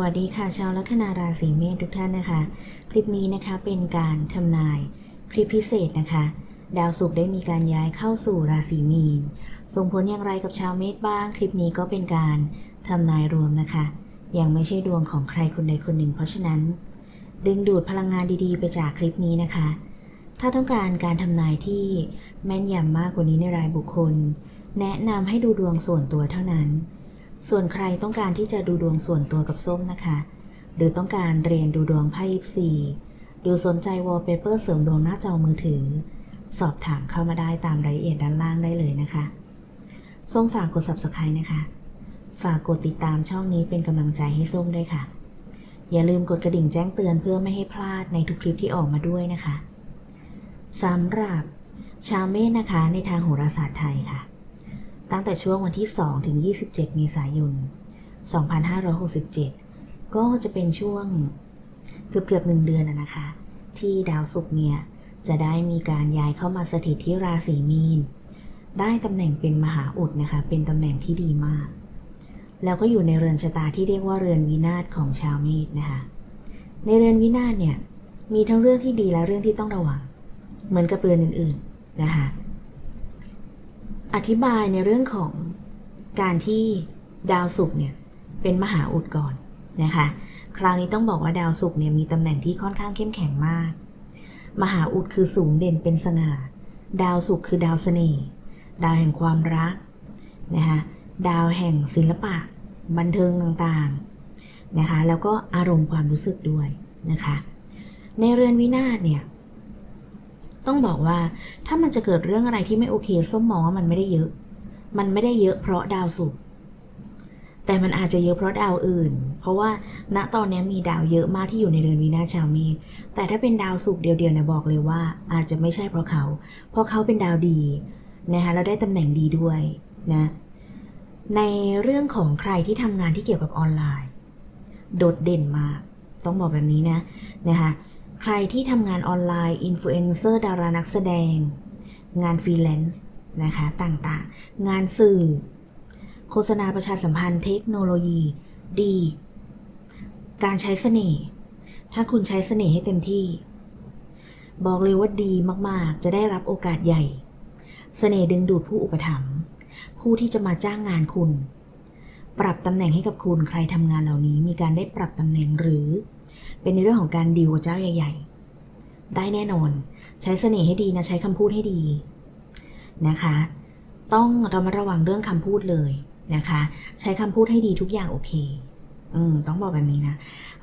วัสดีค่ะ ชาวลัคนาราศีเมษทุกท่านนะคะ คลิปนี้นะคะเป็นการทำนายคลิปพิเศษนะคะ ดาวศุกร์ได้มีการย้ายเข้าสู่ราศีมีน ส่งผลอย่างไรกับชาวเมษบ้าง คลิปนี้ก็เป็นการทำนายรวมนะคะ ยังไม่ใช่ดวงของใครคนใดคนหนึ่ง เพราะฉะนั้น ดึงดูดพลังงานดีๆ ไปจากคลิปนี้นะคะ ถ้าต้องการการทำนายที่แม่นยำมากกว่านี้ในรายบุคคล แนะนำให้ดูดวงส่วนตัวเท่านั้น ส่วนใครต้องการที่จะดูดวงส่วนตัวกับส้มนะคะ หรือต้องการเรียนดูดวงไพ่ยิปซีหรือสนใจวอลเปเปอร์เสริมดวงหน้าจอมือถือ สอบถามเข้ามาได้ตามรายละเอียดด้านล่างได้เลยนะคะ ส้มฝากกด subscribe นะคะ ฝากกดติดตามช่องนี้เป็นกำลังใจให้ส้มด้วยค่ะ อย่าลืมกดกระดิ่งแจ้งเตือนเพื่อไม่ให้พลาดในทุกคลิปที่ออกมาด้วยนะคะสำหรับชาวเมษนะคะในทางโหราศาสตร์ไทยค่ะ ตั้งแต่ช่วงวันที่ 2 ถึง 27 เมษายน 2567 ก็จะเป็นช่วงเกือบเกือบหนึ่งเดือนนะนะคะ ที่ดาวศุกร์เนี่ย จะได้มีการย้ายเข้ามาสถิตที่ราศีมีน ได้ตำแหน่งเป็นมหาอุดนะคะ เป็นตำแหน่งที่ดีมาก แล้วก็อยู่ในเรือนชะตาที่เรียกว่าเรือนวินาศของชาวเมษนะคะ ในเรือนวินาศเนี่ยมีทั้งเรื่องที่ดีและเรื่องที่ต้องระวัง เหมือนกับเรือนอื่นๆนะคะ อธิบายในเรื่องของการที่ดาวศุกร์เนี่ยเป็นมหาอุดก่อนนะคะ คราวนี้ต้องบอกว่าดาวศุกร์เนี่ยมีตำแหน่งที่ค่อนข้างเข้มแข็งมาก มหาอุดคือสูงเด่นเป็นสง่า ดาวศุกร์คือดาวเสน่ห์ดาวแห่งความรักนะคะดาวแห่งศิลปะ บันเทิงต่างๆนะคะ แล้วก็อารมณ์ความรู้สึกด้วยนะคะ ในเรือนวินาศเนี่ย ต้องบอกว่าถ้ามันจะเกิดเรื่องอะไรที่ไม่โอเคส้มมองว่ามันไม่ได้เยอะ มันไม่ได้เยอะเพราะดาวศุกร์แต่มันอาจจะเยอะเพราะดาวอื่น เพราะว่าณตอนนี้มีดาวเยอะมากที่อยู่ในเรือนวินาชาวเมษแต่ถ้าเป็นดาวศุกร์เดียวๆเนี่ยบอกเลยว่า อาจจะไม่ใช่เพราะเขา เพราะเขาเป็นดาวดีนะคะแล้วได้ตำแหน่งดีด้วยนะในเรื่องของใครที่ทำงานที่เกี่ยวกับออนไลน์ โดดเด่นมาก ต้องบอกแบบนี้นะนะคะ ใครที่ทำงานออนไลน์อินฟลูเอนเซอร์ดารานักแสดง งานฟรีแลนซ์นะคะต่างๆ งานสื่อ โฆษณาประชาสัมพันธ์เทคโนโลยีดี การใช้เสน่ห์ถ้าคุณใช้เสน่ห์ให้เต็มที่ บอกเลยว่าดีมากๆ จะได้รับโอกาสใหญ่ เสน่ห์ดึงดูดผู้อุปถัมภ์ผู้ที่จะมาจ้างงานคุณ ปรับตำแหน่งให้กับคุณใครทำงานเหล่านี้มีการได้ปรับตำแหน่งหรือ เป็นในเรื่องของการดีลกับเจ้าใหญ่ ๆ ได้แน่นอน ใช้เสน่ห์ให้ดีนะ ใช้คำพูดให้ดีนะคะ ต้องเรามาระวังเรื่องคำพูดเลยนะคะ ใช้คำพูดให้ดีทุกอย่างโอเค อืม ต้องบอกแบบนี้นะ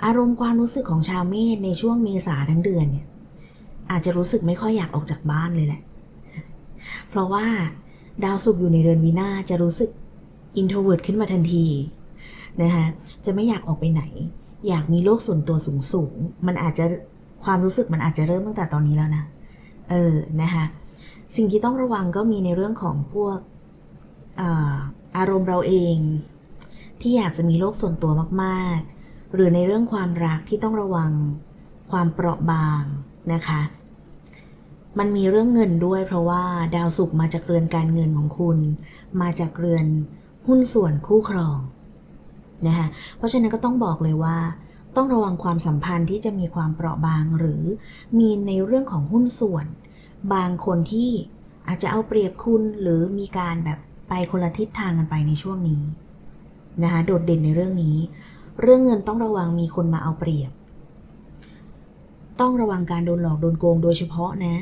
อารมณ์ความรู้สึกของชาวเมษในช่วงเมษาทั้งเดือนเนี่ย อาจจะรู้สึกไม่ค่อยอยากออกจากบ้านเลยแหละ เพราะว่าดาวศุกร์อยู่ในเรือนวินาจะรู้สึกอินโทรเวิร์ดขึ้นมาทันทีนะคะจะไม่อยากออกไปไหน อยากมีโลกส่วนตัวสูงสูงมันอาจจะความรู้สึกมันอาจจะเริ่มตั้งแต่ตอนนี้แล้วนะ เออ นะคะ สิ่งที่ต้องระวังก็มีในเรื่องของพวกอาอารมณ์เราเอง ที่อยากจะมีโลกส่วนตัวมากๆ หรือในเรื่องความรักที่ต้องระวังความเปราะบางนะคะ มันมีเรื่องเงินด้วยเพราะว่าดาวศุกร์มาจากเรือนการเงินของคุณ มาจากเรือนหุ้นส่วนคู่ครอง นะคะเพราะฉะนั้นก็ต้องบอกเลยว่า ต้องระวังความสัมพันธ์ที่จะมีความเปราะบางหรือมีในเรื่องของหุ้นส่วน บางคนที่อาจจะเอาเปรียบคุณหรือมีการแบบไปคนละทิศทางกันไปในช่วงนี้นะคะโดดเด่นในเรื่องนี้ เรื่องเงินต้องระวังมีคนมาเอาเปรียบ ต้องระวังการโดนหลอกโดนโกงโดยเฉพาะนะ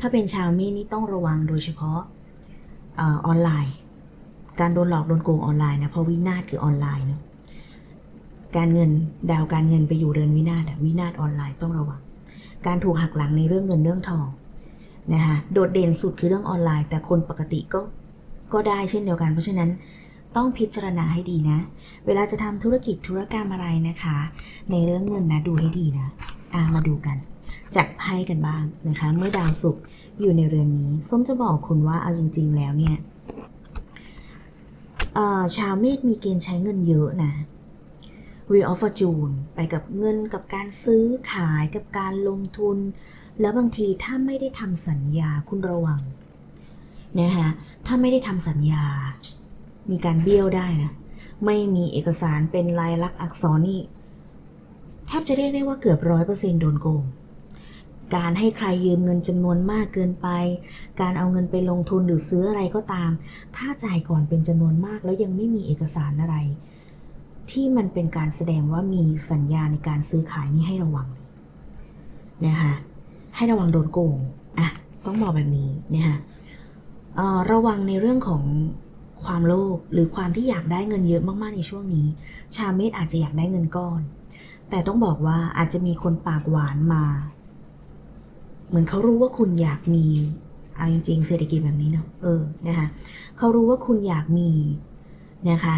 ถ้าเป็นชาวเมษนี่ต้องระวังโดยเฉพาะอออนไลน์ การโดนหลอกโดนโกงออนไลน์นะเพราะวินาศคือออนไลน์เนาะ การเงินดาวการเงินไปอยู่เรือนวินาศวินาศออนไลน์ต้องระวัง การถูกหักหลังในเรื่องเงินเรื่องทองนะคะโดดเด่นสุดคือเรื่องออนไลน์ แต่คนปกติก็ก็ได้เช่นเดียวกัน เพราะฉะนั้นต้องพิจารณาให้ดีนะ เวลาจะทำธุรกิจธุรกรรมอะไรนะคะ ในเรื่องเงินนะดูให้ดีนะอามาดูกันจากไพ่กันบ้างนะคะ เมื่อดาวศุกร์อยู่ในเรือนนี้ ส้มจะบอกคุณว่าเอาจริง ๆ แล้วเนี่ยชาวเมษมีเกณฑ์ใช้เงินเยอะนะ Wheel of Fortune ไปกับเงินกับการซื้อขายกับการลงทุน แล้วบางทีถ้าไม่ได้ทำสัญญาคุณระวังนะคะถ้าไม่ได้ทำสัญญา มีการเบี้ยวได้นะ ไม่มีเอกสารเป็นลายลักษณ์อักษรนี่แทบจะเรียกได้ว่าเกือบร้อยเปอร์เซ็นต์โดนโกงการให้ใครยืมเงินจำนวนมากเกินไป การเอาเงินไปลงทุนหรือซื้ออะไรก็ตาม ถ้าจ่ายก่อนเป็นจำนวนมากแล้วยังไม่มีเอกสารอะไร ที่มันเป็นการแสดงว่ามีสัญญาในการซื้อขายนี่ให้ระวังเลยนะคะให้ระวังโดนโกงอะต้องบอกแบบนี้นะคะระวังในเรื่องของความโลภหรือความที่อยากได้เงินเยอะมากๆในช่วงนี้ ชาวเมษอาจจะอยากได้เงินก้อน แต่ต้องบอกว่าอาจจะมีคนปากหวานมา เหมือนเขารู้ว่าคุณอยากมีเอาจริงๆเศรษฐกิจแบบนี้เนาะเออนะคะเขารู้ว่าคุณอยากมีนะคะ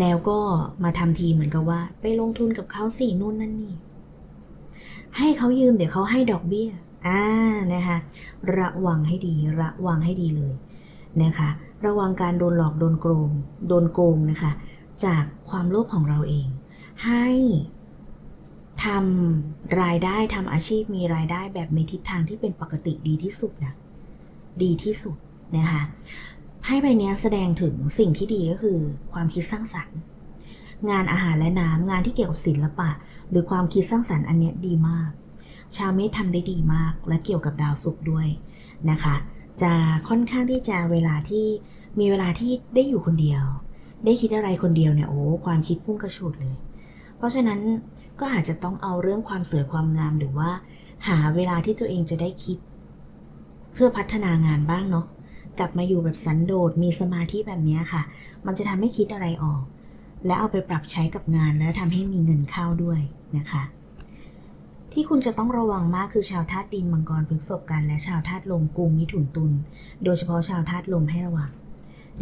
แล้วก็มาทำทีเหมือนกับว่า ไปลงทุนกับเขาสี่นู่นนั่นนี่ ให้เขายืมเดี๋ยวเขาให้ดอกเบี้ย อ่านะคะ ระวังให้ดี ระวังให้ดีเลยนะคะ ระวังการโดนหลอกโดนโกง โดนโกงนะคะ จากความโลภของเราเอง ให้ทำรายได้ทำอาชีพมีรายได้แบบในทิศทางที่เป็นปกติดีที่สุดนะ ดีที่สุดนะคะ ไพ่ใบเนี้ยแสดงถึงสิ่งที่ดีก็คือ ความคิดสร้างสรรค์ งานอาหารและน้ำงานที่เกี่ยวกับศิลปะ หรือความคิดสร้างสรรค์อันเนี้ยดีมาก ชาวเมษทำได้ดีมาก และเกี่ยวกับดาวศุกร์ด้วยนะคะ จะค่อนข้างที่จะเวลาที่มีเวลาที่ได้อยู่คนเดียว ได้คิดอะไรคนเดียวเนี่ยโอ้ความคิดพุ่งกระฉูดเลย เพราะฉะนั้นก็อาจจะต้องเอาเรื่องความสวยความงามหรือว่า หาเวลาที่ตัวเองจะได้คิด เพื่อพัฒนางานบ้างเนาะ กลับมาอยู่แบบสันโดษมีสมาธิแบบนี้ค่ะ มันจะทำให้คิดอะไรออก และเอาไปปรับใช้กับงานแล้วทำให้มีเงินเข้าด้วยนะคะ ที่คุณจะต้องระวังมากคือชาวธาตุดินมังกรพฤษภกัน และชาวธาตุลมกุมมิถุนตุลโดยเฉพาะชาวธาตุลมให้ระวัง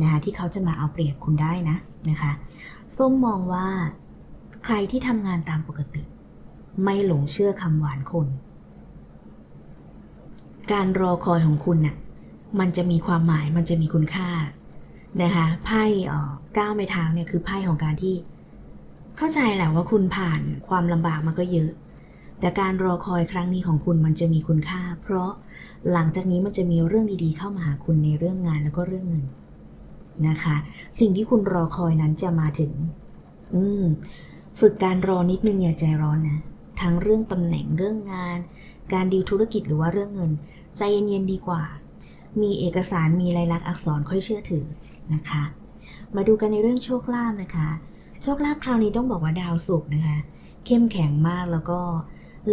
นะคะที่เขาจะมาเอาเปรียบคุณได้นะนะคะส้มมองว่าใครที่ทำงานตามปกติ ไม่หลงเชื่อคำหวานคน การรอคอยของคุณน่ะ มันจะมีความหมายมันจะมีคุณค่านะคะไพ่เก้าวไม้เท้าเนี่ยคือไพ่ของการที่ เข้าใจแหละว่าคุณผ่านความลำบากมาก็เยอะ แต่การรอคอยครั้งนี้ของคุณมันจะมีคุณค่า เพราะหลังจากนี้มันจะมีเรื่องดีๆ เข้ามาหาคุณในเรื่องงานแล้วก็เรื่องเงินนะคะ สิ่งที่คุณรอคอยนั้นจะมาถึง อืมฝึกการรอนิดนึงอย่าใจร้อนนะทั้งเรื่องตำแหน่งเรื่องงาน การดีลธุรกิจหรือว่าเรื่องเงิน ใจเย็นๆดีกว่า มีเอกสารมีลายลักษณ์อักษรค่อยเชื่อถือนะคะ มาดูกันในเรื่องโชคลาภนะคะ โชคลาภคราวนี้ต้องบอกว่าดาวศุกร์นะคะ เข้มแข็งมากแล้วก็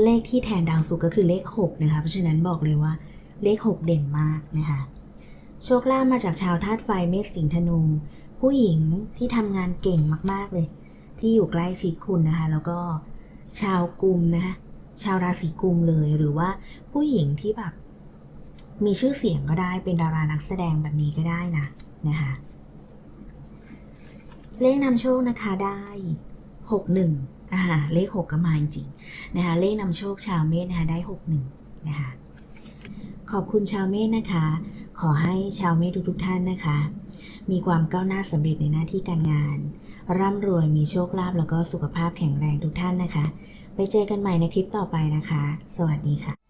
เลขที่แทนดาวศุกร์ก็คือเลข 6 นะคะ เพราะฉะนั้นบอกเลยว่าเลข 6 เด่นมากนะคะ โชคลาภมาจากชาวธาตุไฟเมษสิงห์ธนู ผู้หญิงที่ทำงานเก่งมากๆเลย ที่อยู่ใกล้ชิดคุณนะคะ แล้วก็ชาวกุมนะคะชาวราศีกุมเลยหรือว่าผู้หญิงที่แบบ มีชื่อเสียงก็ได้เป็นดารานักแสดงแบบนี้ก็ได้นะนะคะเลขนำโชคนะคะได้หกหนึ่งอ่าเลขหกก็มาจริงนะคะเลขนำโชคชาวเมษนะคะได้หกหนึ่งนะคะขอบคุณชาวเมษนะคะ ขอให้ชาวเมษทุกๆท่านนะคะ มีความก้าวหน้าสำเร็จในหน้าที่การงาน ร่ำรวยมีโชคลาภแล้วก็สุขภาพแข็งแรงทุกท่านนะคะ ไปเจอกันใหม่ในคลิปต่อไปนะคะ สวัสดีค่ะ